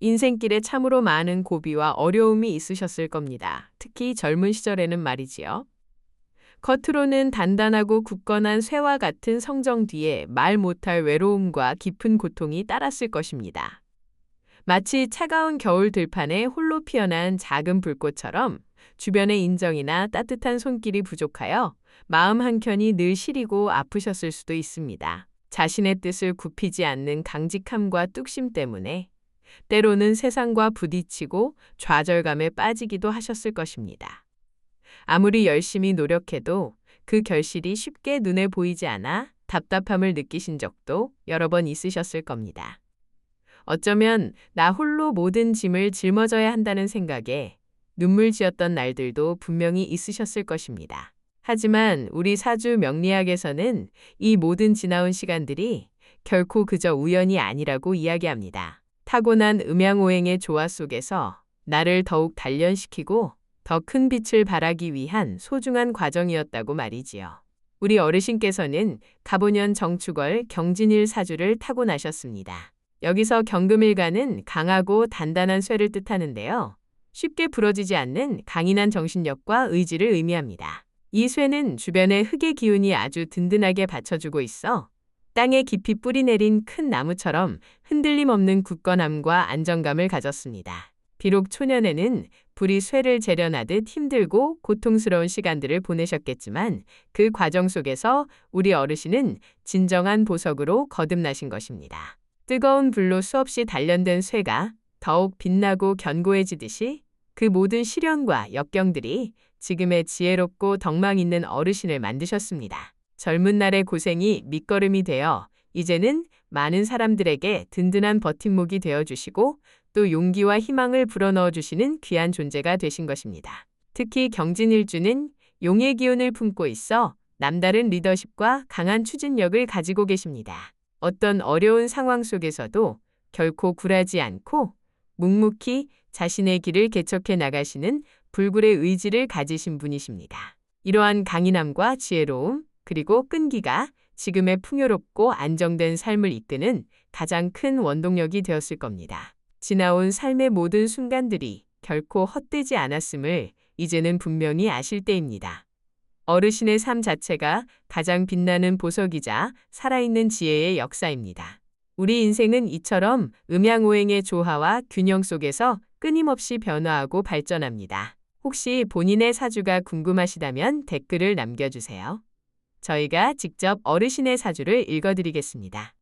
인생길에 참으로 많은 고비와 어려움이 있으셨을 겁니다. 특히 젊은 시절에는 말이지요. 겉으로는 단단하고 굳건한 쇠와 같은 성정 뒤에 말 못할 외로움과 깊은 고통이 따랐을 것입니다. 마치 차가운 겨울 들판에 홀로 피어난 작은 불꽃처럼 주변의 인정이나 따뜻한 손길이 부족하여 마음 한켠이 늘 시리고 아프셨을 수도 있습니다. 자신의 뜻을 굽히지 않는 강직함과 뚝심 때문에 때로는 세상과 부딪히고 좌절감에 빠지기도 하셨을 것입니다. 아무리 열심히 노력해도 그 결실이 쉽게 눈에 보이지 않아 답답함을 느끼신 적도 여러 번 있으셨을 겁니다. 어쩌면 나 홀로 모든 짐을 짊어져야 한다는 생각에 눈물 지었던 날들도 분명히 있으셨을 것입니다. 하지만 우리 사주 명리학에서는 이 모든 지나온 시간들이 결코 그저 우연이 아니라고 이야기합니다. 타고난 음양오행의 조화 속에서 나를 더욱 단련시키고 더 큰 빛을 발하기 위한 소중한 과정이었다고 말이지요. 우리 어르신께서는 가보년 정축월 경진일 사주를 타고나셨습니다. 여기서 경금일가는 강하고 단단한 쇠를 뜻하는데요. 쉽게 부러지지 않는 강인한 정신력과 의지를 의미합니다. 이 쇠는 주변의 흙의 기운이 아주 든든하게 받쳐주고 있어 땅에 깊이 뿌리 내린 큰 나무처럼 흔들림 없는 굳건함과 안정감을 가졌습니다. 비록 초년에는 불이 쇠를 재련하듯 힘들고 고통스러운 시간들을 보내셨겠지만 그 과정 속에서 우리 어르신은 진정한 보석으로 거듭나신 것입니다. 뜨거운 불로 수없이 단련된 쇠가 더욱 빛나고 견고해지듯이 그 모든 시련과 역경들이 지금의 지혜롭고 덕망 있는 어르신을 만드셨습니다. 젊은 날의 고생이 밑거름이 되어 이제는 많은 사람들에게 든든한 버팀목이 되어 주시고 또 용기와 희망을 불어넣어 주시는 귀한 존재가 되신 것입니다. 특히 경진일주는 용의 기운을 품고 있어 남다른 리더십과 강한 추진력을 가지고 계십니다. 어떤 어려운 상황 속에서도 결코 굴하지 않고 묵묵히 자신의 길을 개척해 나가시는 불굴의 의지를 가지신 분이십니다. 이러한 강인함과 지혜로움, 그리고 끈기가 지금의 풍요롭고 안정된 삶을 이끄는 가장 큰 원동력이 되었을 겁니다. 지나온 삶의 모든 순간들이 결코 헛되지 않았음을 이제는 분명히 아실 때입니다. 어르신의 삶 자체가 가장 빛나는 보석이자 살아있는 지혜의 역사입니다. 우리 인생은 이처럼 음양오행의 조화와 균형 속에서 끊임없이 변화하고 발전합니다. 혹시 본인의 사주가 궁금하시다면 댓글을 남겨주세요. 저희가 직접 어르신의 사주를 읽어드리겠습니다.